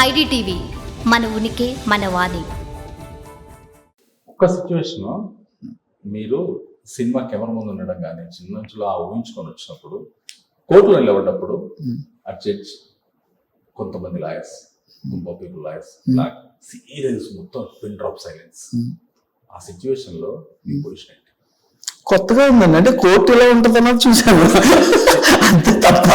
IDTV మన ఉనికి మన వాణి. ఒక్క సిచ్యువేషన్ మీరు సినిమా కెమెరా ముందు ఉండడం కానీ చిన్న నుంచి ఆ ఊహించుకొని వచ్చినప్పుడు కోర్టులో నిలబడ్డప్పుడు ఆ జడ్జ్ కొంతమంది లాయర్స్ గుంప్ పీపుల్ లాయర్స్ సీరియస్ మొత్తం పిన్ డ్రాప్ సైలెన్స్ ఆ సిచ్యువేషన్లో మీ పొజిషన్ ఏంటి కొత్తగా ఉందండి. అంటే కోర్టు ఇలా ఉంటుంది అన్నది చూసాను అంతే తప్ప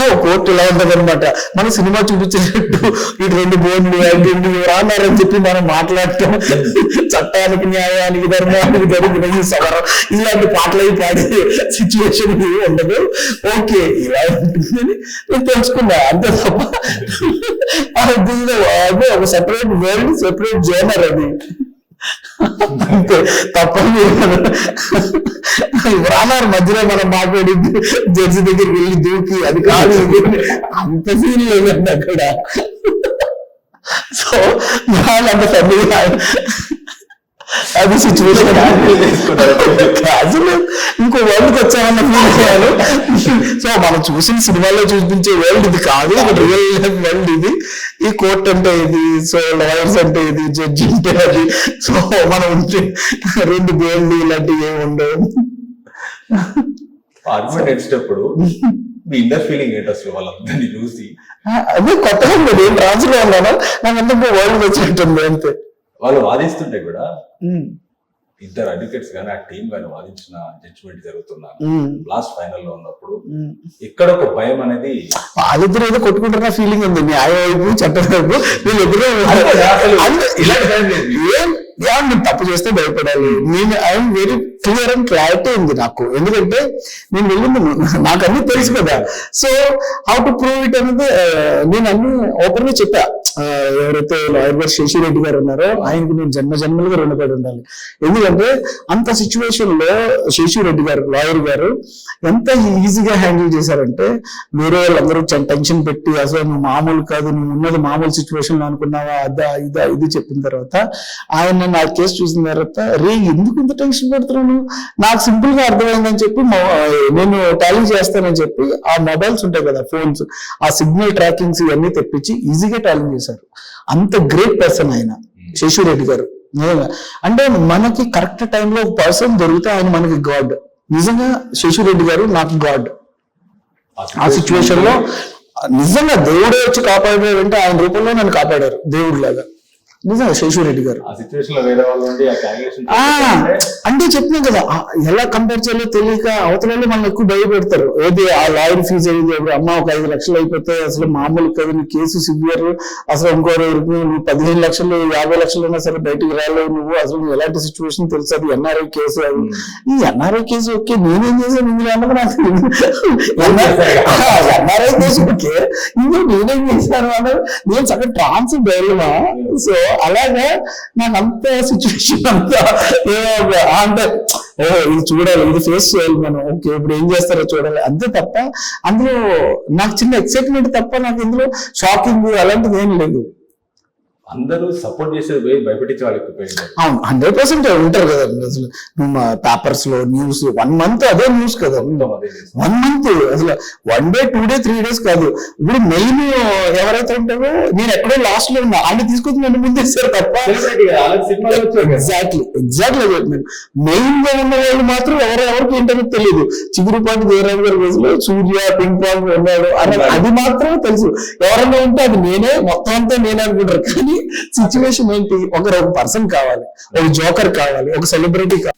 ఓ కోర్టు ఇలా ఉంటుంది అనమాట మన సినిమా చూపించినట్టు ఇటు రెండు బోన్లు అవి రెండు రాన్నారని చెప్పి మనం మాట్లాడటం. చట్టానికి న్యాయానికి ధర్మానికి జరిగిన సవరం ఇలాంటి పాటలు అవి పాడే సిచ్యువేషన్ ఉండదు. ఓకే ఇలా ఉంటుందని నేను తెలుసుకున్నా. అంతే తప్ప ఒక సెపరేట్ వరల్డ్ సెపరేట్ జోనర్ అది. అంతే తప్పని రానారు మధ్యలో మనం మాట్లాడి జడ్జి దగ్గరికి వెళ్ళి దూకి అది కాదు. అంత సీన్ లేదండి అక్కడ. సో వాళ్ళంత పెద్దగా అది సిచ్యువేషన్ ఇంకో వరల్డ్కి వచ్చామన్న ఫీల్ చేయాలి సో మనం చూసిన సినిమాలో చూపించే వరల్డ్ ఇది కాదు ఇది రియల్ వరల్డ్ ఇది. ఈ కోర్ట్ అంటే ఇది సో లాయర్స్ అంటే ఇది జడ్జి అంటే అది. సో మనం ఉంటే రెండు బేర్లు ఇలాంటివి ఏమి ఉండవు. ఆర్గ్యుమెంట్ నడిచేటప్పుడు మీ ఇన్నర్ ఫీలింగ్ ఏంటి అసలు వాళ్ళందరినీ చూసి? అదే కొత్తగా నేను ట్రాన్స్లో ఉన్నాను నాకు అంతా వరల్డ్ వచ్చినట్టుంది అంతే. వాళ్ళు వాదిస్తుంటే కూడా. ఇద్దరు అడ్వకేట్స్ కానీ ఆ టీం కానీ వాదించిన జడ్జిమెంట్ జరుగుతున్నా లాస్ట్ ఫైనల్లో ఉన్నప్పుడు ఉమ్. ఎక్కడ ఒక భయం అనేది వాళ్ళిద్దరు ఏదో కొట్టుకుంటున్న ఫీలింగ్ ఉంది న్యాయ వైపు చట్టం వైపు వీళ్ళిద్దరూ అంతే. ఇలాంటి ఏం నేను తప్పు చేస్తే భయపడాలి. నేను I'm very clear and clarity ఉంది నాకు. ఎందుకంటే నేను వెళ్ళింది నాకు అన్ని తెలుసు కదా. So how to prove it అనేది నేను అన్ని ఓపెన్గా చెప్పా. ఎవరైతే లాయర్ గారు శశి రెడ్డి గారు ఉన్నారో ఆయనకి నేను జన్మ జన్మలుగా రుణపడి ఉండాలి. ఎందుకంటే అంత సిచ్యువేషన్లో శశిరెడ్డి గారు లాయర్ గారు ఎంత ఈజీగా హ్యాండిల్ చేశారంటే వేరే వాళ్ళందరూ టెన్షన్ పెట్టి అసలు నువ్వు మామూలు కాదు నువ్వు ఉన్నది మామూలు సిచ్యువేషన్లో అనుకున్నావా? అదా ఇదా ఇది చెప్పిన తర్వాత ఆయన నా కేసు చూసిన తర్వాత రే ఎందుకు ఇంత టెన్షన్ పెడుతున్నాను నాకు సింపుల్గా అర్థమైందని చెప్పి నేను టాలీ చేస్తానని చెప్పి ఆ మొబైల్స్ ఉంటాయి కదా ఫోన్స్ ఆ సిగ్నల్ ట్రాకింగ్స్ ఇవన్నీ తెప్పించి ఈజీగా టాలీ చేశారు. అంత గ్రేట్ పర్సన్ ఆయన శశి రెడ్డి గారు. నిజంగా. అంటే మనకి కరెక్ట్ టైంలో ఒక పర్సన్ దొరికితే ఆయన మనకి గాడ్ నిజంగా శశి రెడ్డి గారు నాకు గాడ్ ఆ సిచ్యువేషన్లో నిజంగా దేవుడే వచ్చి కాపాడాడు అంటే ఆయన రూపంలో నన్ను కాపాడారు దేవుడు లాగా నిజంగా శశి రెడ్డి గారు అంటే చెప్పినాం కదా ఎలా కంపేర్ చేయాలో తెలియక అవతల మనల్ని ఎక్కువ భయపెడతారు. ఏది ఆ లాయర్ ఫీజు ఇప్పుడు అమ్మ ఒక ఐదు లక్షలు అయిపోతే అసలు మామూలు కదా నీ కేసు సివియర్ అసలు ఇంకో నువ్వు పదిహేను లక్షలు యాభై లక్షలు అయినా సరే బయటికి రాలేవు నువ్వు. అసలు నువ్వు ఎలాంటి సిచ్యువేషన్ తెలుసు? అది ఎన్ఆర్ఐ కేసు అది. ఈ ఎన్ఆర్ఐ కేసు ఓకే నేనేం చేశాను? ఇందులో అన్నది నాకు ఎన్ఆర్ఐ కేసు ఓకే. ఇందులో నేనేం చేశాను? అన్నది నేను సగం ట్రాన్స్ బయలుమా సో అలాగే నాకు అంత సిచ్యువేషన్ అంతా ఏమో అంటే ఓ ఇది చూడాలి ఇది ఫేస్ చేయాలి మనం. ఓకే ఇప్పుడు ఏం చేస్తారో చూడాలి. అంతే తప్ప అందులో నాకు చిన్న ఎక్సైట్మెంట్ తప్ప నాకు ఇందులో షాకింగ్ అలాంటిది ఏం లేదు. అందరూ సపోర్ట్ చేసేది పోయి భయపెట్టించే వాళ్ళు ఎక్కువ అవును హండ్రెడ్ పర్సెంట్ ఉంటారు కదండి అసలు. పేపర్స్లో న్యూస్ వన్ మంత్ అదే న్యూస్ కదా. వన్ మంత్ అసలు. One day two day three days కాదు. ఇప్పుడు మెయిన్ ఎవరైతే ఉంటారో నేను ఎక్కడో లాస్ట్లో ఉన్నా. ఆయన తీసుకొచ్చి నన్ను ముందేస్తారు తప్ప. ఎగ్జాక్ట్లీ ఎగ్జాక్ట్లీ చెప్తున్నాను మెయిన్గా ఉన్న వాళ్ళు మాత్రం ఎవరు ఎవరికి ఏంటో తెలియదు చిగురుపాటి దేవరాజు గారి కేసులో సూర్య పింక్ పాంగ్ ఉన్నాడు అని అది మాత్రమే తెలుసు. ఎవరన్నా ఉంటే అది నేనే మొత్తం అంతా నేనే అనుకుంటారు. కానీ సిచ్యువేషన్ ఏంటి? ఒకరు ఒక పర్సన్ కావాలి ఒక జోకర్ కావాలి ఒక సెలబ్రిటీ కావాలి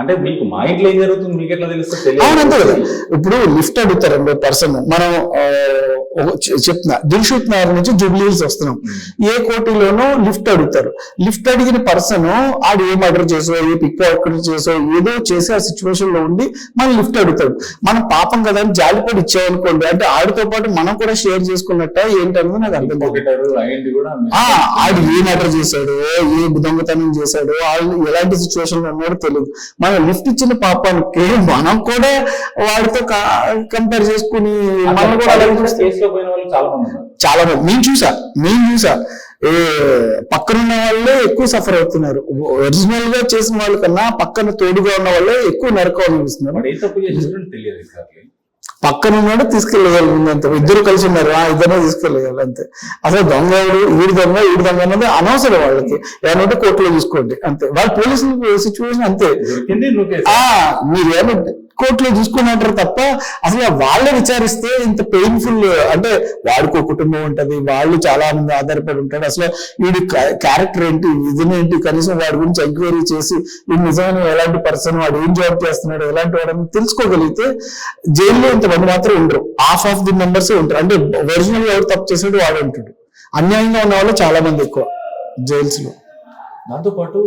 అంటే మీకు మా ఇంట్లో ఏం జరుగుతుంది? మీకు ఎట్లా తెలుస్తుంది? అవును అంతే కదా. ఇప్పుడు లిఫ్ట్ అడుగుతారండి పర్సన్. మనం చెప్తున్నా. దిల్షుక్ నగర్ నుంచి జూబ్లీహిల్స్ వస్తున్నాం. ఏ కోటిలోనో లిఫ్ట్ అడుగుతారు. లిఫ్ట్ అడిగిన పర్సన్ ఆడు ఏ మర్డర్ చేసో ఏ పిక్ పాకెట్ చేసో ఏదో చేసి ఆ సిచ్యువేషన్లో ఉండి మనం లిఫ్ట్ అడుగుతాడు. మనం పాపం కదా అని జాలిపడి ఇచ్చామనుకోండి అంటే ఆడితో పాటు మనం కూడా షేర్ చేసుకున్నట్ట ఏంటన్నది నాకు అర్థం కూడా ఆడు ఏ మర్డర్ చేశాడు ఏ దొంగతనం చేశాడు వాళ్ళు ఎలాంటి సిచ్యువేషన్లో ఉన్నాడో తెలియదు మనం లిఫ్ట్ ఇచ్చిన పాపానికి మనం కూడా వాడితో కంపేర్ చేసుకుని చాలా మంది ఉన్నారు. చాలా మంది. నేను చూసా నేను చూసా. ఏ పక్కనున్న వాళ్ళే ఎక్కువ సఫర్ అవుతున్నారు. ఒరిజినల్గా చేసిన వాళ్ళకన్నా పక్కన తోడుగా ఉన్న వాళ్ళే ఎక్కువ నరకం అనిపిస్తున్నారు పక్కన ఉన్నాడు తీసుకెళ్ళగలి అంతే ఇద్దరు కలిసి ఉన్నారు ఆ ఇద్దరు తీసుకెళ్ళగలి అంతే. అసలు దొంగ ఈడు దొంగ ఈడు దొంగ అన్నది అనవసరం వాళ్ళకి. ఏమంటే కోర్టులో చూసుకోండి అంతే. వాళ్ళ పోలీసుల సిచ్యువేషన్ అంతే. దొరికింది కోర్టులో చూసుకున్నట్టారు తప్ప అసలు వాళ్ళే విచారిస్తే ఇంత పెయిన్ఫుల్ అంటే వాడికి ఒక కుటుంబం ఉంటది వాళ్ళు చాలా మంది ఆధారపడి ఉంటాడు. అసలు వీడి క్యారెక్టర్ ఏంటి ఏంటి కనీసం వాడి గురించి ఎంక్వైరీ చేసి వీడు నిజమైన ఎలాంటి పర్సన్ వాడు ఏం జాబ్ చేస్తున్నాడు ఎలాంటి వాడని తెలుసుకోగలిగితే జైల్లో ఇంతమంది మాత్రం ఉండరు. హాఫ్ ఆఫ్ ది మెంబర్స్ ఉంటారు. అంటే ఒరిజినల్ ఎవరు తప్పు చేసాడు వాడు ఉంటాడు. అన్యాయంగా ఉన్న వాళ్ళు చాలా మంది ఎక్కువ జైల్స్లో దాంతో పాటు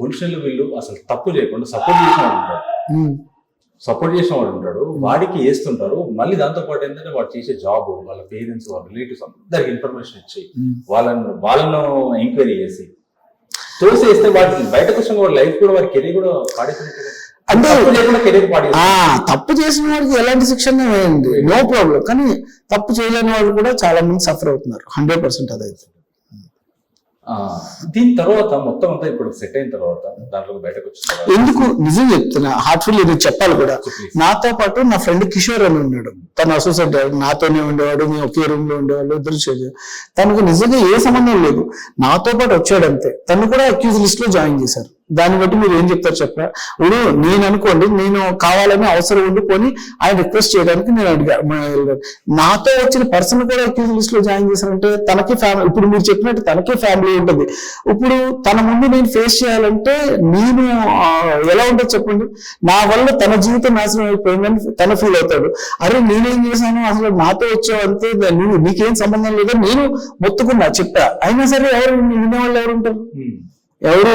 పొలిషన్లు వీళ్ళు అసలు తప్పు చేయకుండా సపోర్ట్ చేసిన. సపోర్ట్ చేసిన వాడు ఉంటాడు వాడికి వేస్తుంటారు. మళ్ళీ దాంతో పాటు ఏంటంటే వాడు చేసే జాబ్ వాళ్ళ పేరెంట్స్ వాళ్ళ రిలేటివ్స్ అందరికి ఇన్ఫర్మేషన్ ఇచ్చి ఉమ్. వాళ్ళను వాళ్ళను ఎంక్వైరీ చేసి తోసేస్తే వాటి బయటకు వచ్చిన వాడి లైఫ్ కూడా వాడి కెరీర్ కూడా. అంటే తప్పు చేసిన వాడికి ఎలాంటి శిక్షణ వేయండి? నో ప్రాబ్లం కానీ తప్పు చేయలేని వాళ్ళు కూడా చాలా మంది సఫర్ అవుతున్నారు. హండ్రెడ్ పర్సెంట్ అదైతే. దీని తర్వాత మొత్తం అంతా ఇప్పుడు సెట్ అయిన తర్వాత దాంట్లో బయటకు వచ్చిన ఎందుకు? నిజం చెప్తున్నా. హార్ట్ఫుల్ ఇది చెప్పాలి కూడా. నాతో పాటు నా ఫ్రెండ్ కిషోర్ అని ఉన్నాడు. తను అసోసియేట్ నాతోనే ఉండేవాడు మేము ఒకే రూమ్లో ఉండేవాళ్ళు ఇద్దరు చేయాలి తనకు నిజంగా ఏ సంబంధం లేదు. నాతో పాటు వచ్చాడు అంతే. తను కూడా అక్యూజ్ లిస్ట్లో జాయిన్ చేశారు. దాన్ని బట్టి మీరు ఏం చెప్తారు చెప్పరా? ఇప్పుడు నేను అనుకోండి నేను కావాలని అవసరం ఉండిపోని ఆయన రిక్వెస్ట్ చేయడానికి నేను అడిగా నాతో వచ్చిన పర్సన్ కూడా అక్యూజ్ లిస్ట్లో జాయిన్ చేశారంటే తనకి ఫ్యామిలీ ఇప్పుడు మీరు చెప్పినట్టు తనకే ఫ్యామిలీ ఉంటుంది. ఇప్పుడు తన ముందు నేను ఫేస్ చేయాలంటే నేను ఎలా ఉంటుంది చెప్పండి? నా వల్ల తన జీవితం నాశనం అయిపోయిందని తన ఫీల్ అవుతాడు. అరే నేనేం చేశాను? అసలు నాతో వచ్చావు అంతే నువ్వు నీకేం సంబంధం లేదా? నేను మొత్తుకున్నా చెప్పా. అయినా సరే ఎవరు వినేవాళ్ళు ఎవరు ఉంటారు? ఎవరు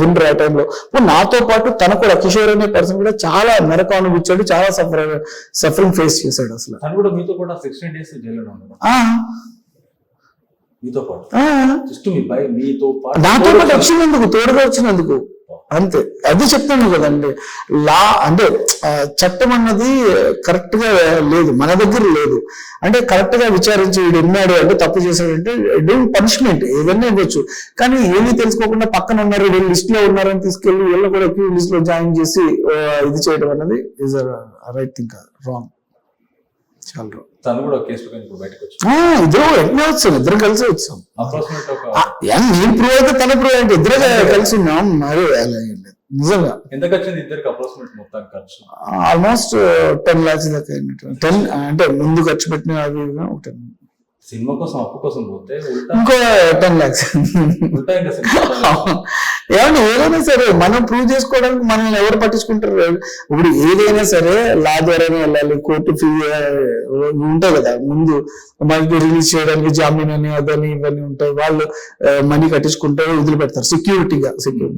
వినరు ఆ టైంలో ఇప్పుడు నాతో పాటు తన కూడా కిషోర్ అనే పర్సన్ కూడా చాలా నరకం అనిపించాడు చాలా సఫర్ సఫరింగ్ ఫేస్ చేశాడు అసలు. కూడా మీతో కూడా సిక్స్టీన్ డేస్ జైల్లో మీతో పాటు. నాతో పాటు వచ్చినందుకు తోడుగా వచ్చినందుకు. అంతే. అది చెప్తాను కదండి. లా అంటే చట్టం అన్నది కరెక్ట్గా లేదు మన దగ్గర లేదు. అంటే కరెక్ట్గా విచారించి వీడు ఉన్నాడు అంటే తప్పు చేశాడంటే డూయింగ్ పనిష్మెంట్ ఏదైనా ఇవ్వచ్చు. కానీ ఏమీ తెలుసుకోకుండా పక్కన ఉన్నారు వీళ్ళు లిస్ట్లో ఉన్నారని తీసుకెళ్ళి వీళ్ళు కూడా లిస్ట్లో జాయిన్ చేసి ఇది చేయడం అన్నది ఇస్ రైట్ థింగ్ రాంగ్ చాలా. తను కూడా కేసు ఇప్పుడు బయటకు వచ్చి ఇద్దరు వెంటనే వచ్చాం? ఇద్దరు కలిసి వచ్చాం. నేను ప్రూవ్ అయితే తన ప్రూవ్ అంటే ఇద్దరే కలిసి ఉన్నాం. మరి. నిజంగా. ఎంతకు వచ్చింది ఇద్దరికి అప్రాక్సిమేట్ మొత్తానికి ఖర్చు? ఆల్మోస్ట్ టెన్ లాక్స్ దాకా అయినట్టు టెన్ అంటే ముందు ఖర్చు పెట్టిన అవి ఒక 10. సినిమా కోసం అప్పు కోసం పోతే ఇంకో టెన్ లాక్స్ ఏమన్నా ఏదైనా సరే మనం ప్రూవ్ చేసుకోవడానికి మనల్ని ఎవరు పట్టించుకుంటారు? ఇప్పుడు ఏదైనా సరే లా ద్వారానే వెళ్ళాలి కోర్టు ఫీ ఉంటాయి కదా ముందు మనకి రిలీజ్ చేయడానికి జామీన్ అని అదని ఇవన్నీ ఉంటాయి. వాళ్ళు మనీ కట్టించుకుంటే వదిలిపెడతారు సెక్యూరిటీగా సెక్యూరిటీ